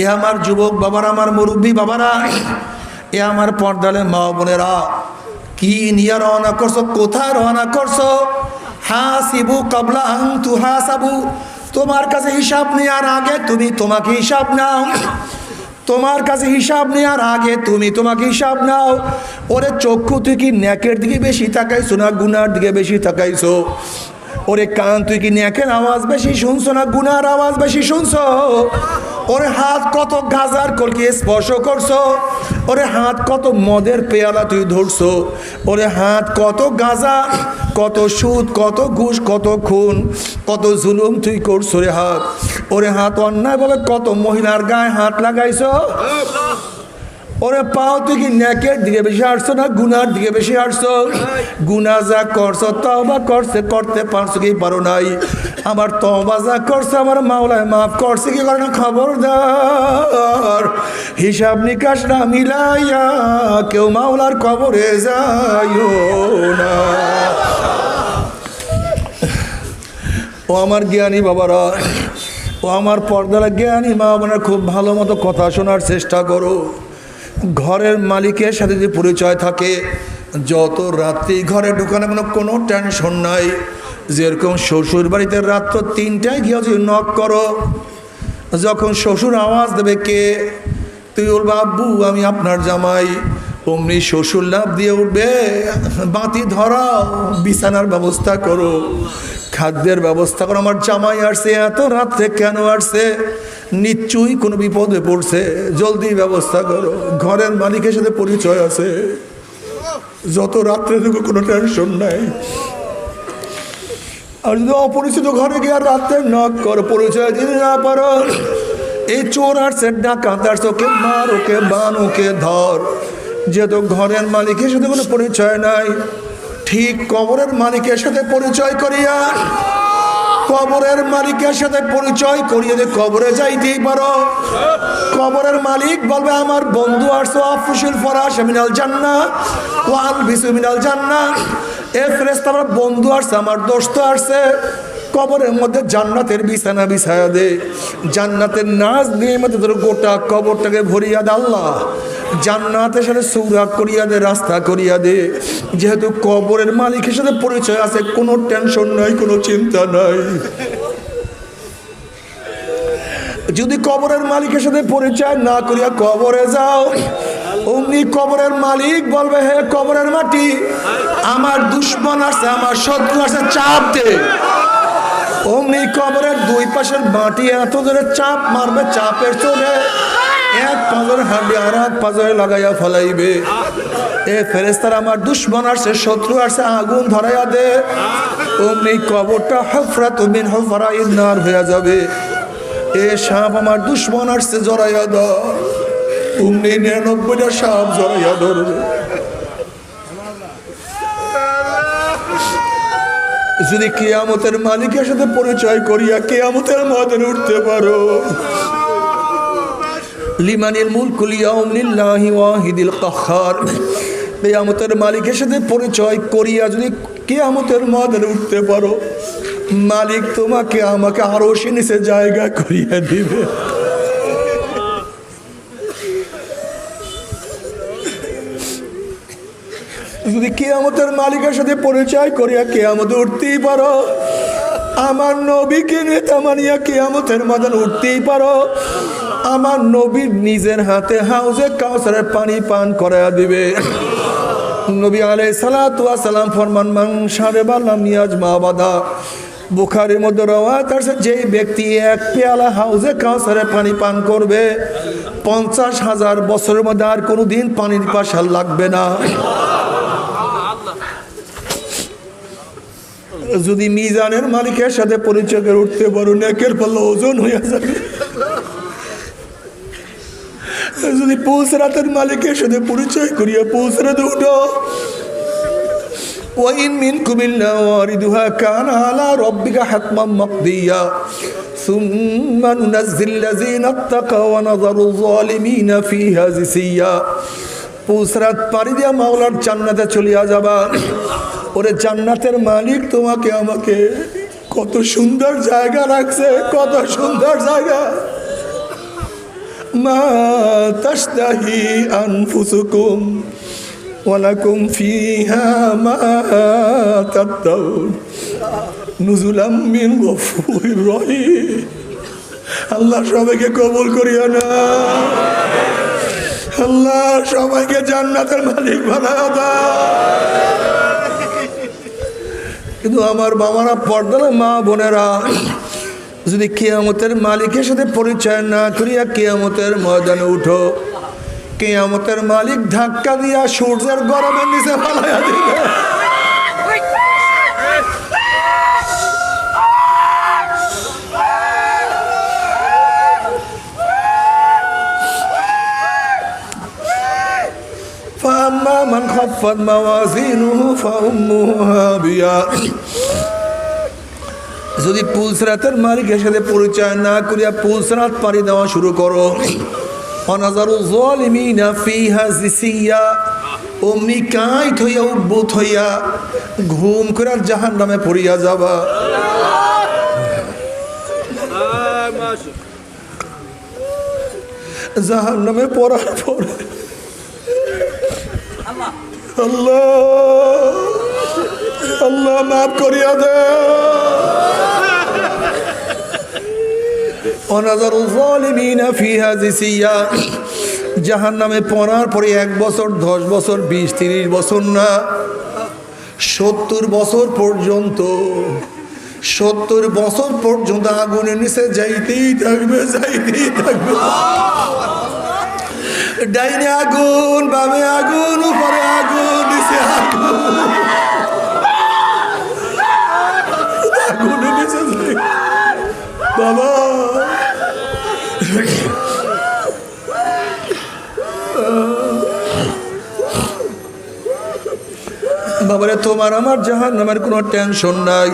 এ আমার যুবক বাবারা, আমার মুরব্বী বাবারা, এ আমার পর্দালে মা বোনেরা, কি নিয়ে রওনা করছ, কোথায় রওনা করছ? হাসিবু কাবলা আং তু হাসাবু। তোমার কাছে হিসাব নেওয়ার আগে তুমি তোমাকে হিসাব নাও। তোমার কাছে হিসাব নেওয়ার আগে তুমি তোমাকে হিসাব নাও। ওরে চক্ষু তুই কি ন্যাকের দিকে বেশি তাকাইছো না গুনার দিকে বেশি তাকাইছো? ওরে কান তুই কি ন্যাকের আওয়াজ বেশি শুনছো না গুনার আওয়াজ বেশি শুনছো? ওরে হাত কত গাজার কলকে স্পর্শ করছ? ওরে হাত কত মদের পেয়ালা তুই ধরছো? ওরে হাত কত গাজা, কত সুদ, কত ঘুষ, কত খুন, কত জুলুম তুই করছ রে হাত? ওরে হাত অন্যায়ভাবে কত মহিলার গায়ে হাত লাগাইছো? ওরে পাও তুই কি ন্যাকের দিকে বেশি আসছো না গুনার দিকে বেশি আসছো গুনা যা করছ তবা করছে, করতে পারছ কি পারো নাই? আমার তবা যা করছে, আমার মাওলায় মাফ করছে কি করে না খবরদার? হিসাব নিকাশ না মিলাইয়া কেউ মাওলার কবরে যাইও না। ও আমার জ্ঞানী বাবারা, ও আমার পর্দারা জ্ঞানী মা বোনের, খুব ভালো মতো কথা শোনার চেষ্টা করো। ঘরের মালিকের সাথে যদি পরিচয় থাকে, যত রাত্রি ঘরে ঢুকানো কোনো কোনো টেনশন নাই। যেরকম শ্বশুর বাড়িতে রাত্র তিনটায় গিয়ে যদি নক করো, যখন শ্বশুর আওয়াজ দেবে কে? তুই ওর বাবু আমি আপনার জামাই। অমনি শ্বশুর লাভ দিয়ে উঠবে, বাতি ধরাও, বিছানার ব্যবস্থা করো। খাদ্যের ব্যবস্থা করো। আমার জামাই আসছে, এত রাত্রে কেন আসছে? নিশ্চয়ই কোনো বিপদে পড়ছে। জলদি ব্যবস্থা করো। ঘরের মালিকের সাথে পরিচয় আছে। যত রাত্রে থেকে কোনো টেনশন নাই। আর যদি অপরিচিত ঘরে গিয়ে আর রাত্রে নক করো, পরিচয় দিতে না পারো, এই চোর আসছে, ডাকাত আসছে, ওকে মার, ওকে বান, ওকে ধর। যেহেতু ঘরের মালিকের সাথে কোনো পরিচয় নাই ঠিক কবরের মালিকের সাথে পরিচয় করিয়া, কবরের মালিকের সাথে পরিচয় করিয়ে যে কবরে যাইতেই পারো। কবরের মালিক বলবে, আমার বন্ধু আসছো আফুসুল ফরাস মিনাল জান্না ওয়াল বিসু মিনাল জান্না এ ফেরেস্তা আমার বন্ধু আসছে, আমার দোস্ত আসছে। কবরের মধ্যে জান্নাতের বিছানা বিছায়া দে। জান্নাতের নাচ দিয়ে মধ্যে তোর গোটা কবরটাকে ভরিয়া দে, আল্লাহ। জান্নাতের সাথে সৌরাগ করিয়া দে, রাস্তা করিয়া দে। যেহেতু কবরের মালিকের সাথে পরিচয় আছে, কোনো টেনশন নাই, কোনো চিন্তা নাই। যদি কবরের মালিকের সাথে পরিচয় না করিয়া কবরে যাও, অমনি কবরের মালিক বলবে, হে কবরের মাটি, আমার দুশ্মন আছে, আমার শত্রু আছে, চাপ দে। অমনি কবরের দুই পাশের মাটি এত ধরে চাপ মারবে, চাপের চলে এক পাঁজর হাঁড়ি আর এক পাঁজরে লাগাইয়া ফলাইবে। এ ফেরেস্তার আমার দুশ্মন আসছে, শত্রু আসছে, আগুন ধরাইয়া দে। অমনি কবরটা হফরা তুমি হফরা ইন্নার হইয়া যাবে। এ সাপ আমার দুশ্মন আসছে, জড়াইয়া ধর। অমনি নিরানব্বইটা সাপ জড়াইয়া ধরবে। যদি কেয়ামতের মালিকের সাথে পরিচয় করিয়া কেয়ামতের ময়দানে উঠতে পারো লিমানিল মুলকুল ইয়াউম লিল্লাহি ওয়াহিদিল কাহ্হার কেয়ামতের মালিকের সাথে পরিচয় করিয়া যদি কেয়ামতের ময়দানে উঠতে পারো, মালিক তোমাকে, আমাকে আরও সে নিচে জায়গা করিয়া দিবে। যদি কেয়ামতের মালিকের সাথে পরিচয় করিয়া কেয়ামতে উঠতেই পারো, আমার নবীকে নেতা মানিয়া কেয়ামতের মাদান উঠতেই পারো আমার নবীর নিজের হাতে হাউজে কাউসারের পানি পান করাইয়া দিবে। নবী আলাই সালাতুয়া সালাম ফরমান মান সারে বাল্লাম মিয়াজ মা বাদা। বুখারির মধ্যে রওয়াত আছে, যেই ব্যক্তি এক পেয়ালা হাউজে কাউসারে পানি পান করবে, পঞ্চাশ হাজার বছরের মধ্যে আর কোনো দিন পানির পাশাল লাগবে না। যদি মিজানের মালিকের সাথে পরিচয় উঠতে পারো, নেকের পাল্লা ওজন হয়ে যাবে। যদি পৌঁছরাতের মালিকের সাথে পরিচয় করিয়া পৌঁছরাতে উঠো وإن منكم إلا واردها كان على ربك حتما مقضيا ثم ننزل الذين اتقوا ونظر الظالمين فيها جثيا পুসরাত পাড়ি দিয়া মাওলার জান্নাতে চলিয়া যাবা ওরে জান্নাতের মালিক তোমাকে আমাকে কত সুন্দর জায়গা রাখছে কত সুন্দর জায়গা মা তাশতাহি আনফুসুকুম ওয়ালাকুম ফিহা মা তাদাউন নুজুলাম মিন গফুরির রহিম। আল্লাহ সবাইকে কবুল করিও না। আল্লাহ সবাইকে জান্নাতের মালিক বানায় কিন্তু আমার বাবারা পর্দালে মা বোনেরা যদি কেয়ামতের মালিকের সাথে পরিচয় না করিয়া কেয়ামতের ময়দানে উঠো কেয়ামতের মালিক ধাক্কা দিয়া সূর্যের গরমের নিচে পালাইয়া দিবে فأما من خفت موازينه فأمه هاوية যদি পুলসরাতের মালিকের সাথে পরিচয় না করিয়া পুলসরাত পাড়ি দেওয়া শুরু করো। ফিহা ঘুম করে জাহান নামে পড়িয়া যাবা। জাহান নামে পড়ার আল্লাহ আল্লাহ মাফ করিয়া দে অনাজারু জালিমিনা ফিহা জিসিয়া। জাহান নামে পড়ার পরে এক বছর, দশ বছর, বিশ, তিরিশ বছর না, সত্তর বছর পর্যন্ত, সত্তর বছর পর্যন্ত আগুনের নিচে যাইতেই থাকবে যাইতেই থাকবে। ডাইনে আগুন, বামে আগুন, উপরে আগুন, নিচে আগুন। আগুনের নিচে। বাবা! বাবারে, তোমার আমার জাহান নামের কোনো টেনশন নাই।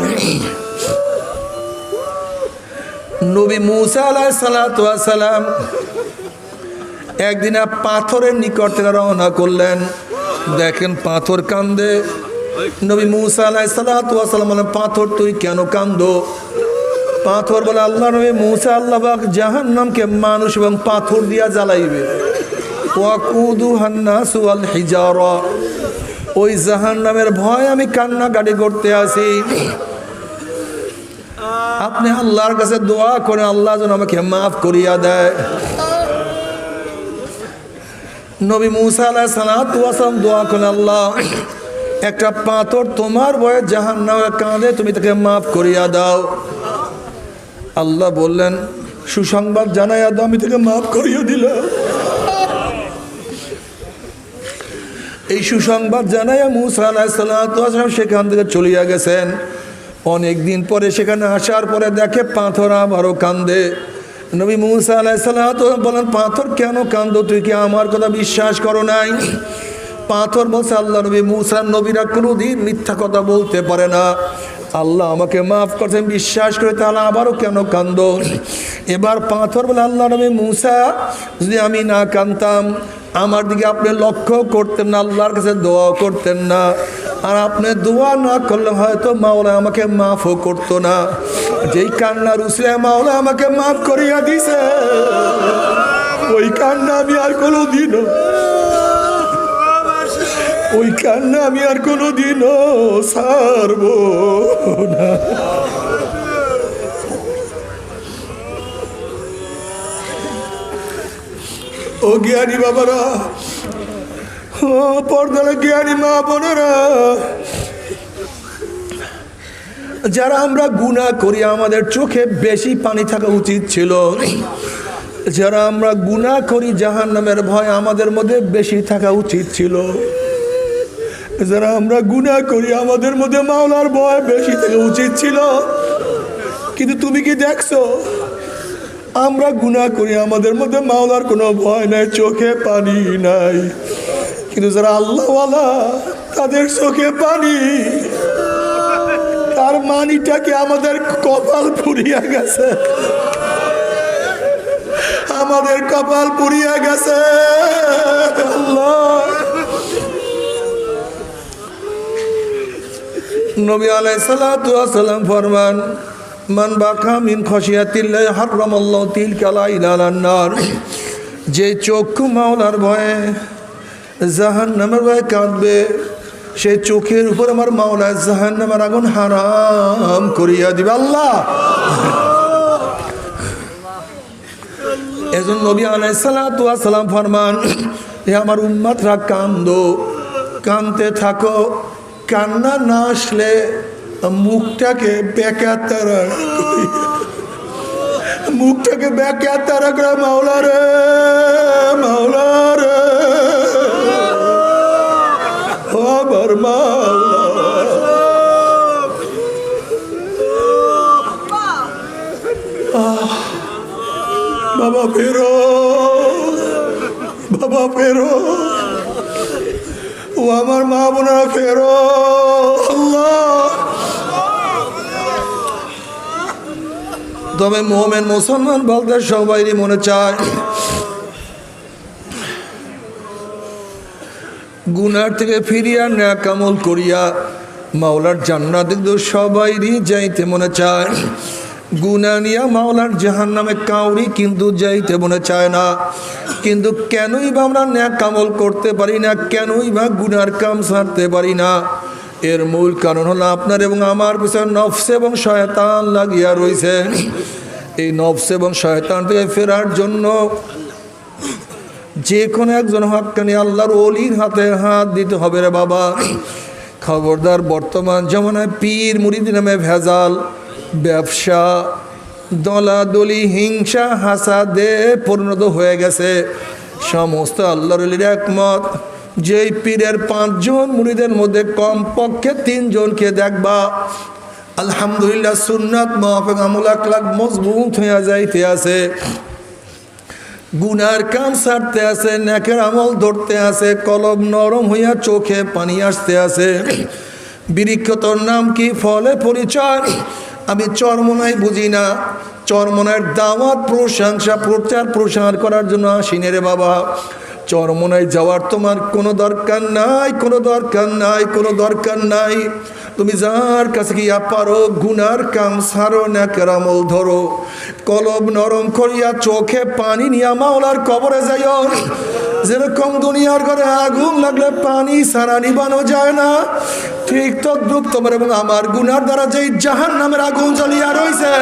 নবী মুসা আলাহ সালাম একদিন এক পাথরের নিকট থেকে রওনা করলেন। দেখেন পাথর কান্দে। নবী মুসা আলাহ সালাম পাথর, তুই কেন কান্দো? পাথর বলে আল্লাহ নবী মুসা আল্লাহ জাহান নামকে মানুষ এবং পাথর দিয়া জ্বালাইবে। ওই জাহান নামের ভয় আমি কান্নাকাটি করতে আসি। আপনি আল্লাহর কাছে দোয়া করে আল্লাহ যেন আমাকে মাফ করিয়া দেয়। নবী মুসা আলাহ সালাম দোয়া করে আল্লাহ, একটা পাথর তোমার বয়ে জাহান নামে কাঁদে, তুমি তাকে মাফ করিয়া দাও। আল্লাহ বললেন, সুসংবাদ জানাইয়া দাও আমি তাকে মাফ করিয়া দিলাম। এই সুসংবাদ জানাইয়া মুসা আলাহিসাল্লাম সেখান থেকে চলিয়া গেছেন। অনেক দিন পরে সেখানে আসার পরে দেখে পাথর আবারও কান্দে। নবী মুসা আলাহিসাল্লাম বলেন, পাথর কেন কান্দ? তুই কি আমার কথা বিশ্বাস করো নাই? পাথর বলছে, আল্লাহ নবী মুসা নবীরা কোনোদিন মিথ্যা কথা বলতে পারে না। আল্লাহ আমাকে মাফ করছেন বিশ্বাস করে, তাহলে আবারও কেন কান্দ? এবার পাথর বলে আল্লাহ নবী মুসা, যদি আমি না কানতাম, আমার দিকে আপনি লক্ষ্য করতেন না, আল্লাহর কাছে দোয়া করতেন না, আর আপনি দোয়া না করলে হয়তো মাওলা আমাকে মাফও করতো না। যেই কান্না রুসলে মাওলা আমাকে মাফ করিয়া দিছে, ওই কান্না আমি আর কোনো দিনও ওই কান্না আমি আর কোনো দিনও সারব না। ও জ্ঞানী বাবারা, ও পর্দার জ্ঞানী মা বোনেরা, যারা আমরা গুণা করি, আমাদের চোখে বেশি পানি থাকা উচিত ছিল। যারা আমরা গুণা করি জাহান নামের ভয় আমাদের মধ্যে বেশি থাকা উচিত ছিল। যারা আমরা গুণা করি, আমাদের মধ্যে মাওলার ভয় বেশি থাকা উচিত ছিল। কিন্তু তুমি কি দেখছ? আমরা গুণা করি, আমাদের মধ্যে মাওলার কোনো ভয় নাই, চোখে পানি নাই। কিন্তু যারা আল্লাহওয়ালা, তাদের চোখে পানি। তার মানিটাকে আমাদের কপাল পুড়িয়া গেছে? আমাদের কপাল পুড়িয়া গেছে। আল্লাহ। নবী আলাই আলাইসালাম ফরমান, মান বাকা মিন খসিয়াতিল্লাহ হারামাল্লাহ তিল কালা ইলালান্নার যে চক্ষু মাওলার ভয়ে জাহান নামের ভয়ে কাঁদবে সেই চোখের উপর আমার মাওলায় জাহান নামের আগুন হারাম করিয়া দিবে। আল্লাহ! এজন নবী আলাই আলাইসালাম ফরমান এ আমার উম্মাতরা, কান্দো, কানতে থাকো কান্না না আসলে মুখটাকে বেকা তারা মুখটাকে বেকা তারা করে, মাওলা রে মাওলা রে। আমার বাবা ফেরো বাবা ফেরো। ও আমার মা বোনেরা ফেরো তবে মোহামেন মুসলমান বলতে সবাইরই মনে চায়। গুনার থেকে ফিরিয়া ন্যাক আমল করিয়া মাওলার জান্নাত সবাইরই যাইতে মনে চায়। গুনা নিয়া মাওলার জাহান নামে কাউরি কিন্তু যাইতে মনে চায় না। কিন্তু কেনই বা আমরা ন্যাক আমল করতে পারি না, কেনই বা গুনার কাম সারতে পারি না। এর মূল কারণ হলো আপনার এবং আমার পিছনে নফস এবং শয়তান লাগিয়া রয়েছে এই নফস এবং শয়তান থেকে ফেরার জন্য যে কোনো একজন হাক্কানি আল্লাহর অলির হাতে হাত দিতে হবে রে বাবা। খবরদার বর্তমান জমানায় পীর মুরিদ নামে ভেজাল। ব্যবসা, দলাদলি, হিংসা, হাসাদে পরিণত হয়ে গেছে। সমস্ত আল্লাহর অলির একমত, যেই পীরের পাঁচজন মুড়িদের মধ্যে কমপক্ষে তিনজনকে দেখবা। আলহামদুলিল্লাহ সুন্নাত মাহফেক আমল মজবুত হইয়া যাইতে আছে। গুনার কাম সারতে আছে, নেকের আমল ধরতে আছে, কলম নরম হইয়া চোখে পানি আসতে আছে। বৃক্ষ তোর নাম কি? ফলে পরিচয়। আমি চরমনাই বুঝি না। চরমনার দাওয়াত, প্রশংসা, প্রচার, প্রসার করার জন্য আসিনে রে বাবা। চরমনায় যাওয়ার তোমার কোনো দরকার নাই, কোনো দরকার নাই, কোনো দরকার নাই। তুমি যার কাছে গিয়া পারো, গুনার কাম সারো না কেরামল ধরো। কলব নরম করিয়া চোখে পানি নিয়া মাওলার কবরে যাইও। যেরকম দুনিয়ার ঘরে আগুন লাগলে পানি সারা নিবানো যায় না, ঠিক তদ্রুপ তোমার এবং আমার গুনার দ্বারা যেই জাহান নামের আগুন জ্বলিয়া রয়েছে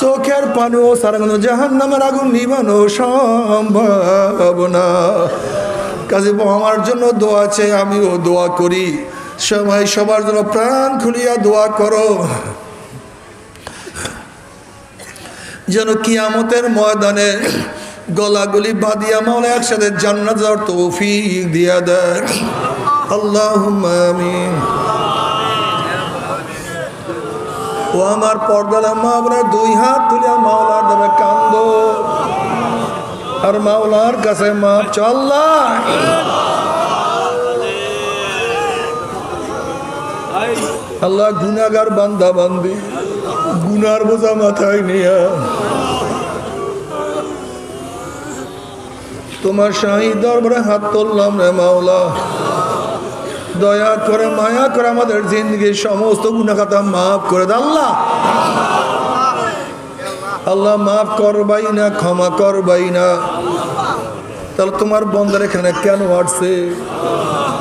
চোখের পানো সারানো জাহান নামের আগুন নিবানো সম্ভব না। কাজে আমার জন্য দোয়া চাই আমিও দোয়া করি। সবাই সবার জন্য প্রাণ খুলিয়া দোয়া করো। যেন কিয়ামতের ময়দানে গলাগুলি বাঁধিয়া মাওলা একসাথে জান্নাত যাওয়ার তৌফিক দিয়া দেয়। আল্লাহ আমিন। ও আমার পর্দালা মা আপনার দুই হাত তুলিয়া মাওলার দেবে কান্দ। আর মাওলার কাছে মাপ চল্লা আল্লাহ। গুনাগার বান্দা বান্দি গুনার বোঝা মাথায় নিয়া। তোমার শাহী দরবারে হাত তুললাম রে মাওলা। দয়া করে, মায়া করে আমাদের জিন্দগির সমস্ত গুণাখাতা মাফ করে আল্লাহ। আল্লাহ মাফ করবাই না, ক্ষমা করবাই না। তাহলে তোমার বন্ধের এখানে কেন হাঁটছে?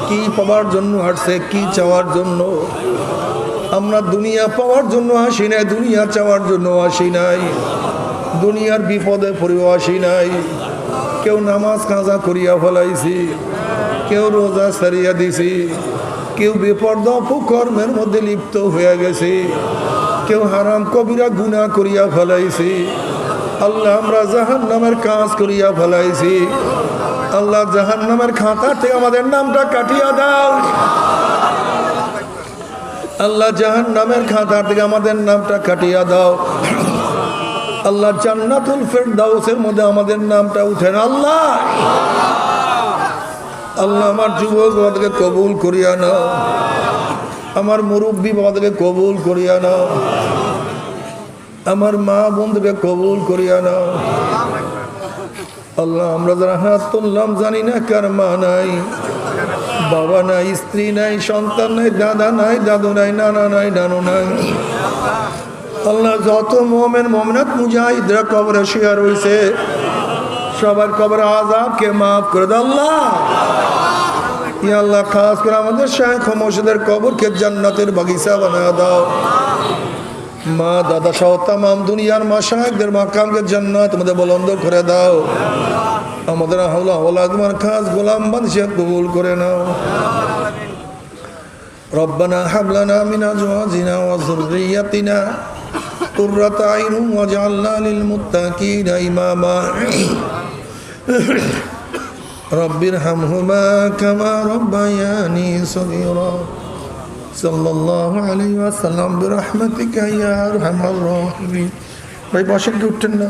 কি পাওয়ার জন্য হাঁটছে? কি চাওয়ার জন্য? আমরা দুনিয়া পাওয়ার জন্য আসি নাই, দুনিয়া চাওয়ার জন্য আসি নাই। দুনিয়ার বিপদে পড়েও আসি নাই। কেউ নামাজ কাজা করিয়া ফেলাইছি, কেউ রোজা সারিয়া দিছি, কেউ বিপর্দ কর্মের মধ্যে লিপ্ত হয়ে গেছে, কেউ হারাম কবিরা গুণা করিয়া ফেলাইছি, আল্লাহ আমরা জাহান নামের কাজ করিয়া ফেলাইছি, আল্লাহ জাহান নামের খাতা থেকে আমাদের নামটা কাটিয়া দাও। আল্লাহ জাহান নামের খাতা থেকে আমাদের নামটা কাটিয়া দাও। আল্লাহ জান্নাতুল ফেরদাউসের মধ্যে আমাদের নামটা উঠেন আল্লাহ। আল্লাহ আমার যুবক বাবাকে কবুল করিয়া নাও। আমার মুরব্বী বাবাকে কবুল করিয়া নাও। আমার মা বন্ধুকে কবুল করিয়া নাও। আল্লাহ, আমরা যারা হাত তুললাম জানি না কার মা নাই। বাবা নাই, স্ত্রী নাই, সন্তান নাই, দাদা নাই, দাদু নাই, নানা নাই, নানু নাই। আল্লাহ যত মোমেন মোমনাত মুজাহিদরা কবরে শুয়া রয়েছে সবার কবর আজাবকে মাফ করে দাও আল্লাহ ইয়া আল্লাহ খাস করে আমাদের শাহ মসজিদের কবরকে জান্নাতের বাগিচা বানা দাও মা দাদা সহ তাম দুনিয়ার মা শাহেকদের মাকামকে জান্নাত আমাদের বলন্দ করে দাও আমাদের হাওলা হাওলা তোমার খাস গোলাম বাদশাহ কবুল করে নাও ربنا هب لنا من ازواجنا وذريتنا قرة اعين واجعلنا للمتقين اماما رب ارحمهما كما ربياني صغيرا صلى الله عليه وسلم برحمتك يا ارحم الراحمين ভাই বসেন কি উঠছেন না